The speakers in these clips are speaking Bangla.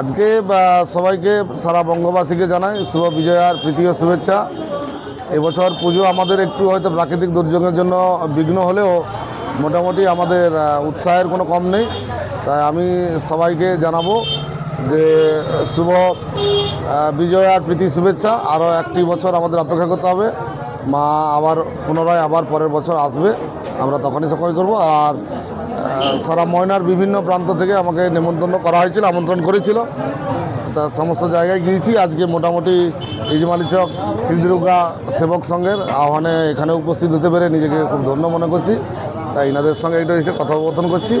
আজকে সবাইকে, সারা বঙ্গবাসীকে জানাই শুভ বিজয়ার প্রীতি ও শুভেচ্ছা। এবছর পুজো আমাদের একটু হয়তো প্রাকৃতিক দুর্যোগের জন্য বিঘ্ন হলেও মোটামুটি আমাদের উৎসাহের কোনো কম নেই। তাই আমি সবাইকে জানাব যে, শুভ বিজয়ার প্রীতি শুভেচ্ছা। আরও একটি বছর আমাদের অপেক্ষা করতে হবে। মা আবার, পুনরায় আবার পরের বছর আসবে। আমরা তখনই সকল করব। আর সারা ময়নার বিভিন্ন প্রান্ত থেকে আমাকে নেমন্তন্ন করা হয়েছিল আমন্ত্রণ করেছিল। তা সমস্ত জায়গায় গিয়েছি। আজকে মোটামুটি ইজমালি চক শ্রীদুর্গা সেবক সংঘের আহ্বানে এখানে উপস্থিত হতে পেরে নিজেকে খুব ধন্য মনে করছি। তাই এনাদের সঙ্গে একটু এসে কথোপকথন করছি।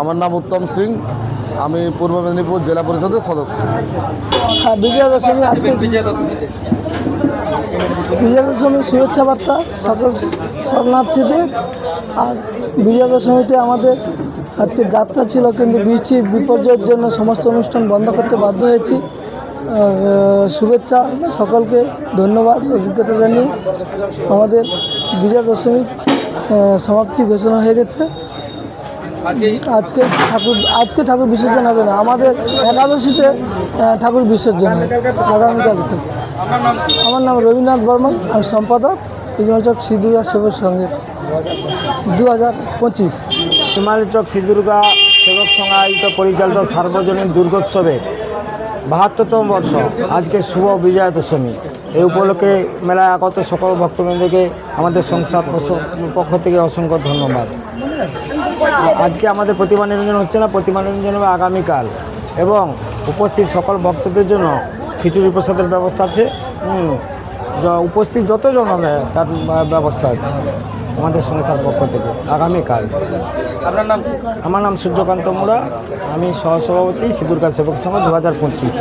আমার নাম উত্তম সিং। আমি পূর্ব মেদিনীপুর জেলা পরিষদের সদস্য। হ্যাঁ বিজয়া দশমী আজকে বিজয়া দশমীর শুভেচ্ছা বার্তা সকল শরণার্থীদের। আর বিজয়া দশমীতে আমাদের আজকে যাত্রা ছিল, কিন্তু বৃষ্টি বিপর্যয়ের জন্য সমস্ত অনুষ্ঠান বন্ধ করতে বাধ্য হয়েছি। শুভেচ্ছা সকলকে, ধন্যবাদ অভিজ্ঞতা জানিয়ে আমাদের বিজয়া দশমীর সমাপ্তি ঘোষণা হয়ে গেছে। আজকে ঠাকুর আজকে ঠাকুর বিসর্জন হবে না। আমাদের একাদশীতে ঠাকুর বিসর্জন হবে আগামীকালকে। আমার নাম রবীন্দ্রনাথ বর্মন আমি সম্পাদক ইজমাচক সিদ্ধুরা সেবক সঙ্গে। দু হাজার পঁচিশ। হিমালয় চক শ্রীদুর্গা সেবক সংঘ আয়োজিত পরিচালিত সার্বজনীন দুর্গোৎসবে বাহাত্তরতম বর্ষ। আজকে শুভ বিজয়া দশমী। এই উপলক্ষে মেলায় আগত সকল ভক্তবৃন্দকে আমাদের সংস্থার পক্ষ- পক্ষ থেকে অসংখ্য ধন্যবাদ। আজকে আমাদের প্রতিমা নিরঞ্জন হচ্ছে না প্রতিমা নিরঞ্জন হবে আগামীকাল। এবং উপস্থিত সকল ভক্তদের জন্য খিচুড়ি প্রসাদের ব্যবস্থা আছে। উপস্থিত যতজন হবে তার ব্যবস্থা আছে আমাদের সংস্থার পক্ষ থেকে আগামীকাল। আপনার নাম আমার নাম সূর্যকান্ত মোড়া আমি সহসভাপতি সিঁদুরকার সেবক সংঘ দু হাজার পঁচিশ।